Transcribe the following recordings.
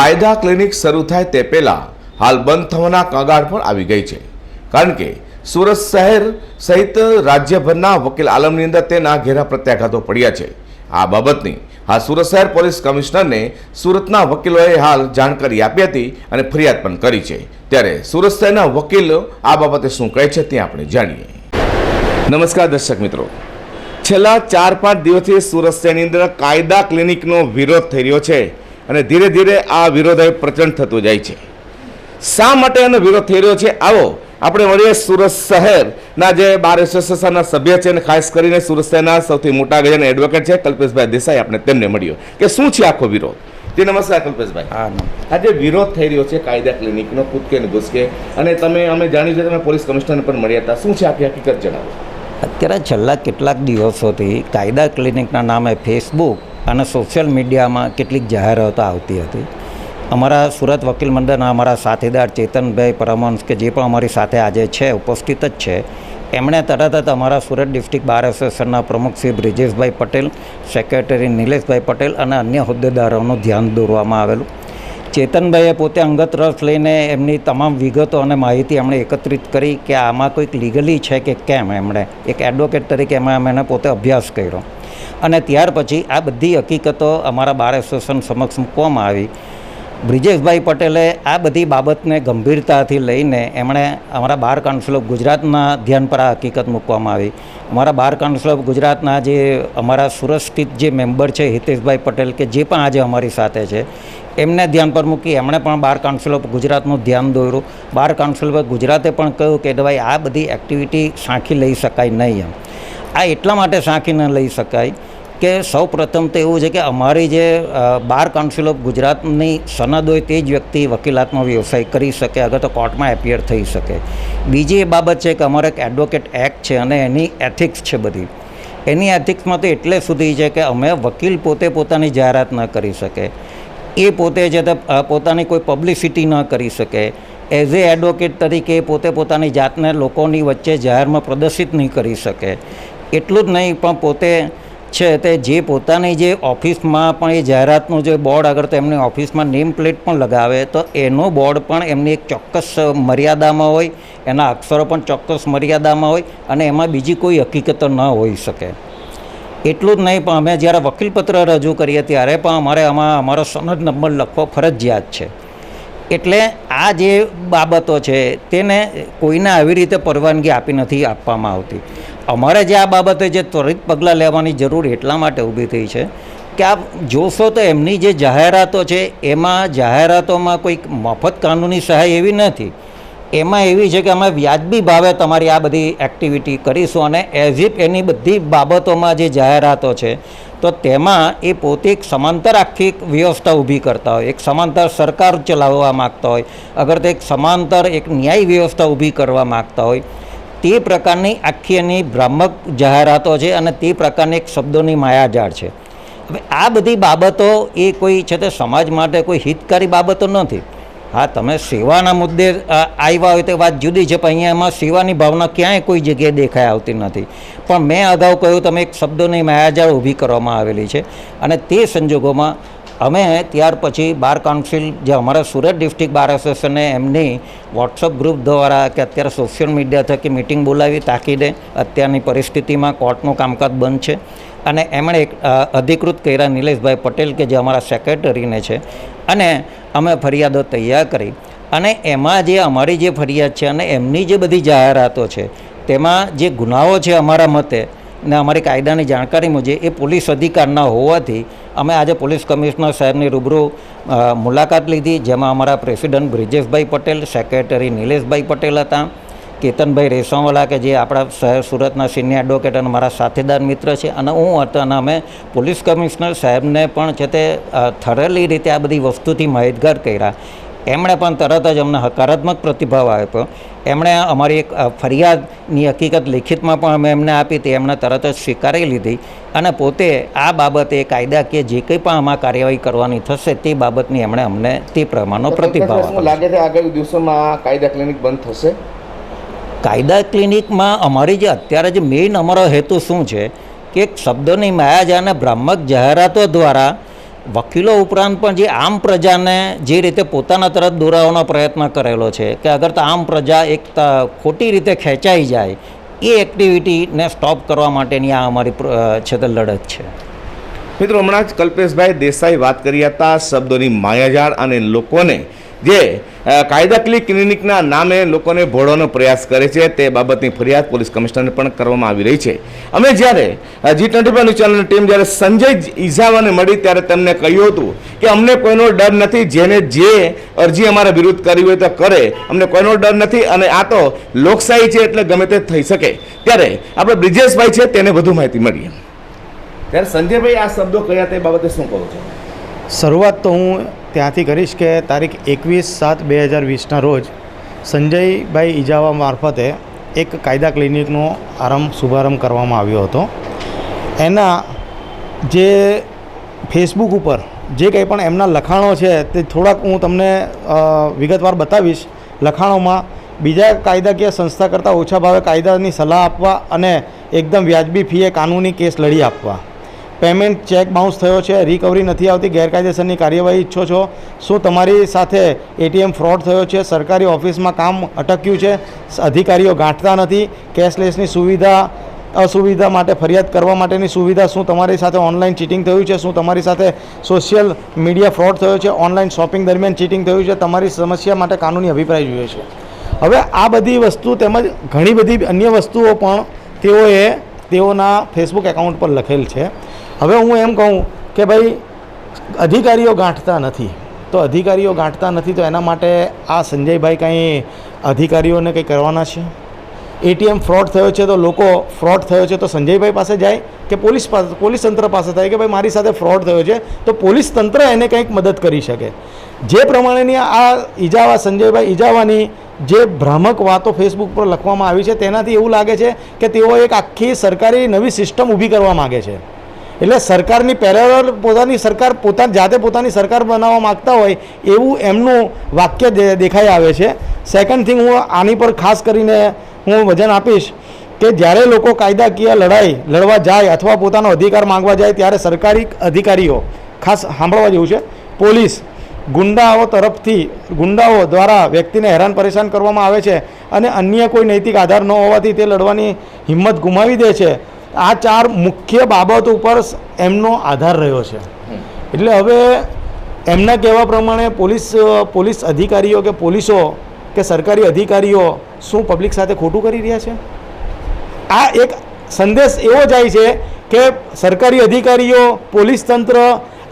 કાયદા ક્લિનિક શરૂ થાય તે પહેલાં હાલ બંધ થવાના કગાળ પણ આવી ગઈ છે. કારણ કે સુરત શહેર સહિત રાજ્યભરના વકીલ આલમની અંદર તેના ઘેરા પ્રત્યાઘાતો પડ્યા છે. આ બાબતની હાલ સુરત શહેર પોલીસ કમિશનરને સુરતના વકીલોએ હાલ જાણકારી આપી હતી અને ફરિયાદ પણ કરી છે. ત્યારે સુરત શહેરના વકીલો આ બાબતે શું કહે છે તે આપણે જાણીએ. નમસ્કાર દર્શક મિત્રો. છેલ્લા ચાર પાંચ દિવસથી સુરત શહેરની અંદર કાયદા ક્લિનિકનો વિરોધ થઈ રહ્યો છે. અને ધીરે ધીરે આ વિરોધ હવે પ્રચંડ થતો જાય છે. શા માટે એનો વિરોધ થઈ રહ્યો છે? આવો આપણે મળીએ સુરત શહેરના જે બાર એસોસિએશનના સભ્ય છે અને ખાસ કરીને સુરત શહેરના સૌથી મોટા ગજાના એડવોકેટ છે કલ્પેશભાઈ દેસાઈ આપણે તેમને મળ્યો કે શું છે આખો વિરોધ? તે નમસ્કાર કલ્પેશભાઈ. હા આજે વિરોધ થઈ રહ્યો છે કાયદા ક્લિનિકનો કૂદકે ને ઘૂસકે અને તમે અમે જાણ્યું છે તમે પોલીસ કમિશનર પણ મળ્યા હતા. શું છે આખી હકીકત જણાવો? અત્યારે છેલ્લા કેટલાક દિવસોથી કાયદા ક્લિનિકના નામે ફેસબુક અને સોશિયલ મીડિયામાં કેટલીક જાહેરાતો આવતી હતી. અમારા સુરત વકીલ મંડળના અમારા સાથીદાર ચેતનભાઈ પરમહંસ કે જે પણ અમારી સાથે આજે છે, ઉપસ્થિત જ છે. એમણે તરત જ અમારા સુરત ડિસ્ટ્રિક્ટ બાર એસોસિએશનના પ્રમુખ શ્રી બ્રિજેશભાઈ પટેલ, સેક્રેટરી નિલેશભાઈ પટેલ અને અન્ય હોદ્દેદારોનું ધ્યાન દોરવામાં આવેલું. ચેતનભાઈએ પોતે અંગત રસ લઈને એમની તમામ વિગતો અને માહિતી એમણે એકત્રિત કરી કે આમાં કોઈક લીગલી છે કે કેમ એમણે. એક એડવોકેટ તરીકે એમાં એમણે પોતે અભ્યાસ કર્યો. અને ત્યાર પછી આ બધી હકીકતો અમારા બાર એસોસિએશન સમક્ષ મૂકવામાં આવી. બ્રિજેશભાઈ પટેલે આ બધી બાબતને ગંભીરતાથી લઈને એમણે અમારા બાર કાઉન્સિલ ઓફ ગુજરાતના ધ્યાન પર આ હકીકત મૂકવામાં આવી. અમારા બાર કાઉન્સિલ ઓફ ગુજરાતના જે અમારા સુરત સ્થિત જે મેમ્બર છે હિતેશભાઈ પટેલ કે જે પણ આજે અમારી સાથે છે, એમને ધ્યાન પર મૂકી એમણે પણ બાર કાઉન્સિલ ઓફ ગુજરાતનું ધ્યાન દોર્યું. બાર કાઉન્સિલ ઓફ ગુજરાતે પણ કહ્યું કે ભાઈ આ બધી એક્ટિવિટી સાંખી લઈ શકાય નહીં એમ. આ એટલા માટે સાંકીને લઈ શકાય કે સૌ પ્રથમ તો એવું છે કે અમારી જે બાર કાઉન્સિલ ઓફ ગુજરાતની સનદ હોય તે જ વ્યક્તિ વકીલાતનો વ્યવસાય કરી શકે, અગર તો કોર્ટમાં એપિયર થઈ શકે. બીજી એ બાબત છે કે અમારે એક એડવોકેટ એક્ટ છે અને એની એથિક્સ છે બધી. એની એથિક્સમાં તો એટલે સુધી છે કે અમે વકીલ પોતે પોતાની જાહેરાત ન કરી શકે. એ પોતે તે પોતાની કોઈ પબ્લિસિટી ન કરી શકે. એઝ એ એડવોકેટ તરીકે પોતે પોતાની જાતને લોકોની વચ્ચે જાહેરમાં પ્રદર્શિત નહીં કરી શકે. એટલું જ નહીં, પણ પોતે છે તે જે પોતાની જે ઓફિસમાં પણ એ જાહેરાતનું જે બોર્ડ આગળ તો એમની ઓફિસમાં નેમ પ્લેટ પણ લગાવે, તો એનો બોર્ડ પણ એમની એક ચોક્કસ મર્યાદામાં હોય, એના અક્ષરો પણ ચોક્કસ મર્યાદામાં હોય, અને એમાં બીજી કોઈ હકીકતો ન હોઈ શકે. એટલું જ નહીં, પણ અમે જ્યારે વકીલપત્ર રજૂ કરીએ ત્યારે પણ અમારે આમાં, અમારો સનદ નંબર લખવો ફરજિયાત છે. એટલે આ જે બાબતો છે, તેને કોઈને આવી રીતે પરવાનગી આપી નથી, આપવામાં આવતી. અમારે જે આ બાબતે જે ત્વરિત પગલાં લેવાની જરૂર એટલા માટે ઊભી થઈ છે કે આપ જોશો તો એમની જે જાહેરાતો છે, એમાં જાહેરાતોમાં કોઈક મફત કાનૂની સહાય એવી નથી. એમાં એવી છે કે અમે વ્યાજબી ભાવે તમારી આ બધી એક્ટિવિટી કરીશું અને એઝ ઇફ એની બધી બાબતોમાં જે જાહેરાતો છે, તો તેમાં એ પોતે એક સમાંતર આખી વ્યવસ્થા ઊભી કરતા હોય, એક સમાંતર સરકાર ચલાવવા માગતા હોય, અગર તે એક સમાંતર એક ન્યાય વ્યવસ્થા ઊભી કરવા માગતા હોય તે પ્રકારની આખી એની ભ્રામક જાહેરાતો છે અને તે પ્રકારની એક શબ્દોની માયાજાળ છે. હવે આ બધી બાબતો એ કોઈ છે તે સમાજ માટે કોઈ હિતકારી બાબતો નથી. હા, તમે સેવાના મુદ્દે આવ્યા હોય તે વાત જુદી છે, પણ અહીંયા એમાં સેવાની ભાવના ક્યાંય કોઈ જગ્યાએ દેખાઈ આવતી નથી. પણ મેં અગાઉ કહ્યું, તમે એક શબ્દોની માયાજાળ ઊભી કરવામાં આવેલી છે અને તે સંજોગોમાં અમે ત્યાર પછી બાર કાઉન્સિલ, જે અમારા સુરત ડિસ્ટ્રિક્ટ બાર એસોસિએશને એમની વોટ્સઅપ ગ્રુપ દ્વારા કે અત્યારે સોશિયલ મીડિયા થકી મિટિંગ બોલાવી તાકીદે અત્યારની પરિસ્થિતિમાં કોર્ટનું કામકાજ બંધ છે. અને એમણે એક અધિકૃત કર્યા નિલેશભાઈ પટેલ કે જે અમારા સેક્રેટરીને છે. અને અમે ફરિયાદો તૈયાર કરી. અને એમાં જે અમારી જે ફરિયાદ છે અને એમની જે બધી જાહેરાતો છે, તેમાં જે ગુનાઓ છે અમારા મતે ને અમારી કાયદાની જાણકારી મુજબ એ પોલીસ અધિકારના હોવાથી અમે આજે પોલીસ કમિશનર સાહેબની રૂબરૂ મુલાકાત લીધી, જેમાં અમારા પ્રેસિડન્ટ બ્રિજેશભાઈ પટેલ, સેક્રેટરી નિલેશભાઈ પટેલ હતા, કેતનભાઈ રેસાવાલા કે જે આપણા શહેર સુરતના સિનિયર એડવોકેટ અને મારા સાથીદાર મિત્ર છે, અને હું હતો અને અમે પોલીસ કમિશનર સાહેબને પણ છે તે થરેલી રીતે આ બધી વસ્તુથી માહિતગાર કર્યા. એમણે પણ તરત જ અમને હકારાત્મક પ્રતિભાવ આપ્યો. એમણે અમારી એક ફરિયાદની હકીકત લિખિતમાં પણ અમે એમને આપી હતી એમણે તરત જ સ્વીકારી લીધી અને પોતે આ બાબતે કાયદાકીય જે કંઈ પણ આમાં કાર્યવાહી કરવાની થશે તે બાબતની એમણે અમને તે પ્રમાણનો પ્રતિભાવ આપ્યો. લાગે છે આગામી દિવસોમાં કાયદા ક્લિનિક બંધ થશે? કાયદા ક્લિનિકમાં અમારી જે અત્યારે જે મેઇન અમારો હેતુ શું છે કે એક શબ્દોની માયાજાને ભ્રામક જાહેરાતો દ્વારા વકીલો ઉપરાંત પણ જે આમ પ્રજાને જે રીતે પોતાના તરફ દોરાવવાનો પ્રયત્ન કરેલો છે કે અગર તો આમ પ્રજા એક ખોટી રીતે ખેંચાઈ જાય, એ એક્ટિવિટીને સ્ટોપ કરવા માટેની આ અમારી છે તે લડત છે. મિત્રો, હમણાં જ કલ્પેશભાઈ દેસાઈ વાત કરી હતા શબ્દોની માયાજાળ અને લોકોને જે કાયદાકીય ક્લિનિકના નામે લોકોને ભોળવાનો પ્રયાસ કરે છે તે બાબતની ફરિયાદ પોલીસ કમિશનરને પણ કરવામાં આવી રહી છે. અમે જ્યારે જી ટ્વેન્ટી ફાઈવ ચેનલની ટીમ જ્યારે સંજય ઇઝાવાને મળી ત્યારે તેમને કહ્યું હતું કે અમને કોઈનો ડર નથી જેને જે અરજી અમારા વિરુદ્ધ કરી હોય તો કરે. અમને કોઈનો ડર નથી અને આ તો લોકશાહી છે એટલે ગમે તે થઈ શકે. ત્યારે આપણે બ્રિજેશભાઈ છે તેને વધુ માહિતી મળી ત્યારે સંજયભાઈ આ શબ્દો કયા તે બાબતે શું કહો છો? શરૂઆત તો હું ત્યાંથી કરીશ કે તારીખ એકવીસ સાત બે હજાર વીસના રોજ સંજયભાઈ ઈજાવા મારફતે એક કાયદા ક્લિનિકનો આરંભ, શુભારંભ કરવામાં આવ્યો હતો. એના જે ફેસબુક ઉપર જે કંઈ પણ એમના લખાણો છે તે થોડાક હું તમને વિગતવાર બતાવીશ. લખાણોમાં, બીજા કાયદાકીય સંસ્થા કરતાં ઓછા ભાવે કાયદાની સલાહ આપવા અને એકદમ વ્યાજબી ફીએ કાનૂની કેસ લડી આપવા. પેમેન્ટ ચેક બાઉન્સ થયો છે, રિકવરી નથી આવતી, ગેરકાયદેસરની કાર્યવાહી ઈચ્છો છો. શું તમારી સાથે એટીએમ ફ્રોડ થયો છે? સરકારી ઓફિસમાં કામ અટક્યું છે, અધિકારીઓ ગાંઠતા નથી, કેશલેસની સુવિધા, અસુવિધા માટે ફરિયાદ કરવા માટેની સુવિધા શું તમારી સાથે ઓનલાઈન ચીટિંગ થયું છે? શું તમારી સાથે સોશિયલ મીડિયા ફ્રોડ થયો છે? ઓનલાઈન શોપિંગ દરમિયાન ચીટિંગ થયું છે? તમારી સમસ્યા માટે કાનૂની અભિપ્રાય જોઈએ છે. હવે આ બધી વસ્તુ તેમજ ઘણી બધી અન્ય વસ્તુઓ પણ તેઓએ તેઓના ફેસબુક એકાઉન્ટ પર લખેલ છે. હવે હું એમ કહું કે ભાઈ, અધિકારીઓ ગાંઠતા નથી. તો અધિકારીઓ ગાંઠતા નથી તો એના માટે આ સંજયભાઈ કંઈ અધિકારીઓને કંઈ કરવાના છે? એટીએમ ફ્રોડ થયો છે તો લોકો ફ્રોડ થયો છે તો સંજયભાઈ પાસે જાય કે પોલીસ પાસે પોલીસ તંત્ર પાસે થાય કે ભાઈ, મારી સાથે ફ્રોડ થયો છે તો પોલીસ તંત્ર એને કંઈક મદદ કરી શકે. જે પ્રમાણેની આ ઈજાવા, સંજયભાઈ ઈજાવાની જે ભ્રામક વાતો ફેસબુક પર લખવામાં આવી છે, તેનાથી એવું લાગે છે કે તેઓ એક આખી સરકારી નવી સિસ્ટમ ઊભી કરવા માગે છે. એટલે સરકારની પેરેલલ પોતાની સરકાર પોતાની જાતે પોતાની સરકાર બનાવવા માગતા હોય એવું એમનું વાક્ય દેખાઈ આવે છે. સેકન્ડ થિંગ હું આની પર ખાસ કરીને હું વજન આપીશ કે જ્યારે લોકો કાયદાકીય લડાઈ લડવા જાય અથવા પોતાનો અધિકાર માંગવા જાય ત્યારે સરકારી અધિકારીઓ, ખાસ સાંભળવા જેવું છે, પોલીસ, ગુંડાઓ તરફથી, ગુંડાઓ દ્વારા વ્યક્તિને હેરાન પરેશાન કરવામાં આવે છે અને અન્ય કોઈ નૈતિક આધાર ન હોવાથી તે લડવાની હિંમત ગુમાવી દે છે. આ ચાર મુખ્ય બાબતો ઉપર એમનો આધાર રહ્યો છે. એટલે હવે એમના કહેવા પ્રમાણે પોલીસ પોલીસ અધિકારીઓ કે પોલીસો કે સરકારી અધિકારીઓ શું પબ્લિક સાથે ખોટું કરી રહ્યા છે? આ એક સંદેશ એવો જાય છે કે સરકારી અધિકારીઓ, પોલીસ તંત્ર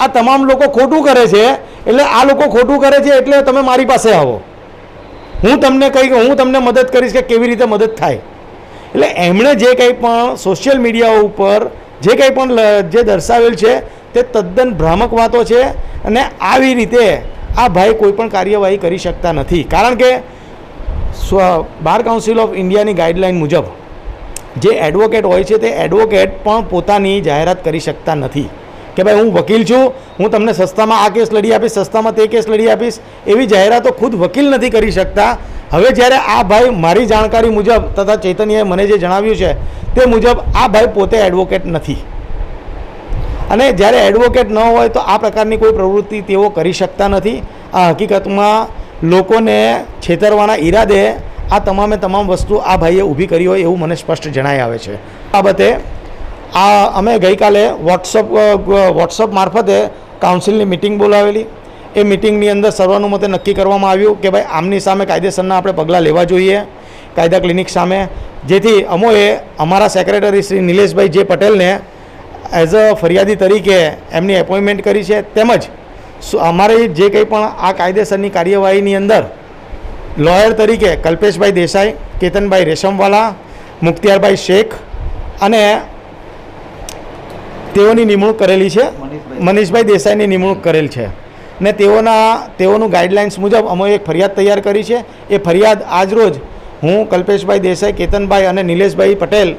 આ તમામ લોકો ખોટું કરે છે, એટલે આ લોકો ખોટું કરે છે એટલે તમે મારી પાસે આવો. હું તમને કહી હું તમને મદદ કરીશ કે કેવી રીતે મદદ થાય. એટલે એમણે જે કંઈ પણ સોશિયલ મીડિયા ઉપર જે કંઈ પણ જે દર્શાવેલ છે, તે તદ્દન ભ્રામક વાતો છે અને આવી રીતે આ ભાઈ કોઈ પણ કાર્યવાહી કરી શકતા નથી. કારણ કે સ્વ, બાર કાઉન્સિલ ઓફ ઇન્ડિયાની ગાઈડલાઇન મુજબ જે એડવોકેટ હોય છે, તે એડવોકેટ પણ પોતાની જાહેરાત કરી શકતા નથી. કે ભાઈ, હું વકીલ છું, હું તમને સસ્તામાં આ કેસ લડી આપીશ, સસ્તામાં તે કેસ લડી આપીશ, એવી જાહેરાતો ખુદ વકીલ નથી કરી શકતા. હવે જ્યારે આ ભાઈ મારી જાણકારી મુજબ તથા ચૈતન્યએ મને જે જણાવ્યું છે, તે મુજબ આ ભાઈ પોતે એડવોકેટ નથી. અને જ્યારે એડવોકેટ ન હોય તો આ પ્રકારની કોઈ પ્રવૃત્તિ તેઓ કરી શકતા નથી. આ હકીકતમાં લોકોને છેતરવાના ઈરાદે આ તમામે તમામ વસ્તુ આ ભાઈએ ઊભી કરી હોય એવું મને સ્પષ્ટ જણાઈ આવે છે. બાબતે આ અમે ગઈકાલે વોટ્સઅપ વોટ્સઅપ મારફતે કાઉન્સિલની મિટિંગ બોલાવેલી. એ મિટિંગની અંદર સર્વાનુમતે નક્કી કરવામાં આવ્યું કે ભાઈ આમની સામે કાયદેસરના આપણે પગલાં લેવા જોઈએ. કાયદા ક્લિનિક સામે. જેથી અમોએ અમારા સેક્રેટરી શ્રી નિલેશભાઈ જે પટેલને એઝ અ ફરિયાદી તરીકે એમની એપોઇન્ટમેન્ટ કરી છે. તેમજ અમારી જે કંઈ પણ આ કાયદેસરની કાર્યવાહીની અંદર લોયર તરીકે કલ્પેશભાઈ દેસાઈ કેતનભાઈ રેશમવાલા મુખ્તિયારભાઈ શેખ અને તેઓની નિમણૂક કરેલી છે. મનીષભાઈ દેસાઈની નિમણૂક કરેલ છે. ને તેઓના, તેઓનું ગાઈડલાઇન્સ મુજબ અમે એક ફરિયાદ તૈયાર કરી છે. એ ફરિયાદ આજરોજ હું કલ્પેશભાઈ દેસાઈ, કેતનભાઈ અને નિલેશભાઈ પટેલ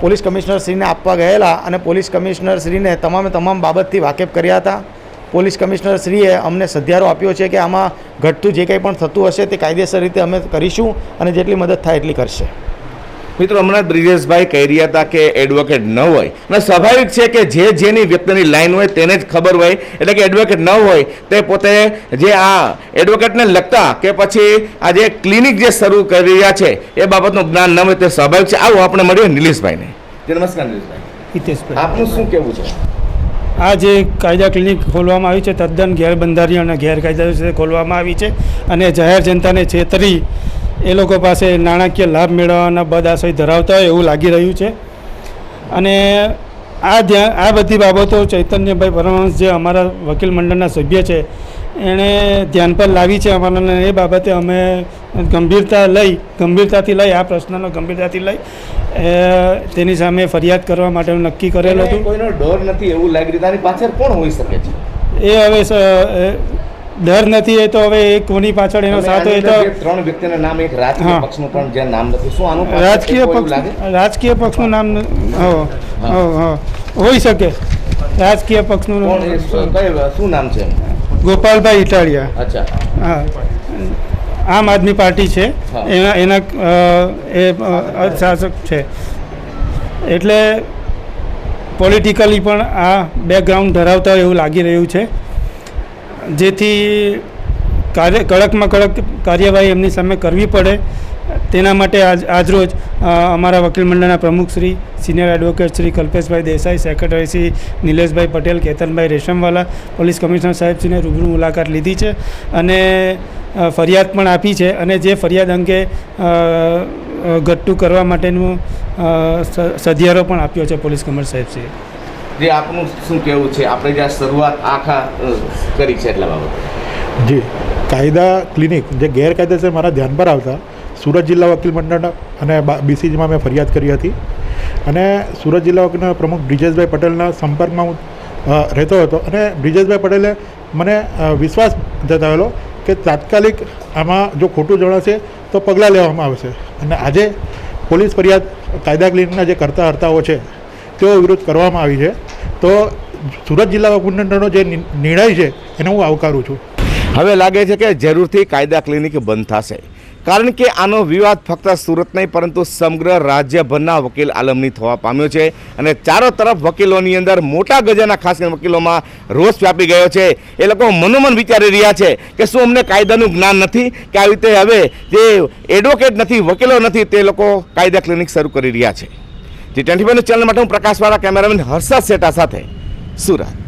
પોલીસ કમિશનરશ્રીને આપવા ગયેલા અને પોલીસ કમિશનરશ્રીને તમામે તમામ બાબતથી વાકેફ કર્યા હતા. પોલીસ કમિશનરશ્રીએ અમને સધિયારો આપ્યો છે કે આમાં ઘટતું જે કંઈ પણ થતું હશે તે કાયદેસર રીતે અમે કરીશું અને જેટલી મદદ થાય એટલી કરશે. મિત્રો હમણાં બ્રિજેશભાઈ કહી રહ્યા હતા કે એડવોકેટ ન હોય. અને સ્વાભાવિક છે કે જે જેની વ્યક્તિની લાઈન હોય તેને જ ખબર હોય. એટલે કે એડવોકેટ ન હોય તે પોતે જે આ એડવોકેટને લગતા કે પછી આ જે ક્લિનિક જે શરૂ કરી રહ્યા છે એ બાબતનું જ્ઞાન ન હોય તે સ્વાભાવિક છે. આવું આપણે મળીએ નિલેશભાઈને. નમસ્કાર નિલેશભાઈ. હિતેશભાઈ. આપનું શું કહેવું છે? આ જે કાયદા ક્લિનિક ખોલવામાં આવી છે તદ્દન ગેરબંધારી અને ગેરકાયદા ખોલવામાં આવી છે. અને જાહેર જનતાને છેતરી એ લોકો પાસે નાણાકીય લાભ મેળવવાના બદઆશય ધરાવતા હોય એવું લાગી રહ્યું છે. અને આ ધ્યાન આ બધી બાબતો ચૈતન્યભાઈ પરમહંસ જે અમારા વકીલ મંડળના સભ્ય છે એણે ધ્યાન પર લાવી છે અમારાને એ બાબતે અમે ગંભીરતા લઈ ગંભીરતાથી લઈ આ પ્રશ્નનો ગંભીરતાથી લઈ તેની સામે ફરિયાદ કરવા માટેનું નક્કી કરેલું હતું. કોઈનો ડર નથી એવું લાગી રહ્યું પાછળ કોણ હોઈ શકે છે? એ હવે ડર નથી એ તો હવે એ કોની પાછળ એનો સાથ હોય તો ત્રણ વ્યક્તિના નામ એક રાજકીય. પક્ષનું પણ જે નામ નથી શું આનું રાજકીય પક્ષ રાજકીય પક્ષનું નામ. હોઈ શકે. રાજકીય પક્ષનું શું નામ છે ગોપાલભાઈ ઇટાળિયા અચ્છા. હા. આમ આદમી પાર્ટી છે. એના એના એ શાસક છે. એટલે પોલિટિકલી પણ આ બેકગ્રાઉન્ડ ધરાવતા હોય એવું લાગી રહ્યું છે. જેથી કાર્ય કડકમાં કડક કાર્યવાહી એમની સામે કરવી પડે. તેના માટે આજ આજરોજ અમારા વકીલ મંડળના પ્રમુખ Shri senior advocate Shri Kalpeshbhai Desai secretary Shri Nileshbhai Patel Ketanbhai Reshamwala police commissioner સાહેબશ્રીને રૂબરૂ મુલાકાત લીધી છે અને ફરિયાદ પણ આપી છે અને જે ફરિયાદ અંગે અ, કરવા માટેનું સધિયારો પણ આપ્યો છે પોલીસ કમિશનર સાહેબશ્રીએ જે આપનું શું કહેવું છે? આપણે જે શરૂઆત આખા કરી છે એટલા બાબતે. જી. કાયદા ક્લિનિક જે ગેરકાયદેસર મારા ધ્યાન પર આવતા, સુરત જિલ્લા વકીલ મંડળ અને બીસીજીમાં મેં ફરિયાદ કરી હતી. અને સુરત જિલ્લા વકીલના પ્રમુખ બ્રિજેશભાઈ પટેલના સંપર્કમાં હું રહેતો હતો. અને બ્રિજેશભાઈ પટેલે મને વિશ્વાસ જતાવેલો કે તાત્કાલિક આમાં જો ખોટું જણાશે તો પગલાં લેવામાં આવશે. અને આજે પોલીસ ફરિયાદ કાયદા ક્લિનિકના જે કરતા હર્તાઓ છે તેઓ વિરુદ્ધ કરવામાં આવી છે. તો સુરત જિલ્લા વકુંઠનો જે નિર્ણય છે, એને હું આવકારું છું. હવે લાગે છે કે જરૂરથી કાયદા ક્લિનિક બંધ થશે. કારણ કે આનો વિવાદ ફક્ત સુરત નહીં, પરંતુ સમગ્ર રાજ્યભરના વકીલ આલમની થવા પામ્યો છે અને ચારો તરફ વકીલોની અંદર મોટા ગજાના, ખાસ કરીને વકીલોમાં રોષ વ્યાપી ગયો છે. એ લોકો મનોમન વિચારી રહ્યા છે કે શું અમને કાયદાનું જ્ઞાન નથી, કે આવી રીતે હવે જે એડવોકેટ નથી, વકીલો નથી, તે લોકો કાયદા ક્લિનિક શરૂ કરી રહ્યા છે. જી ટ્વેન્ટી ચેનલ માટે હું પ્રકાશવાળા કેમેરામેન હર્ષદ શેઠા સાથે. સુરત.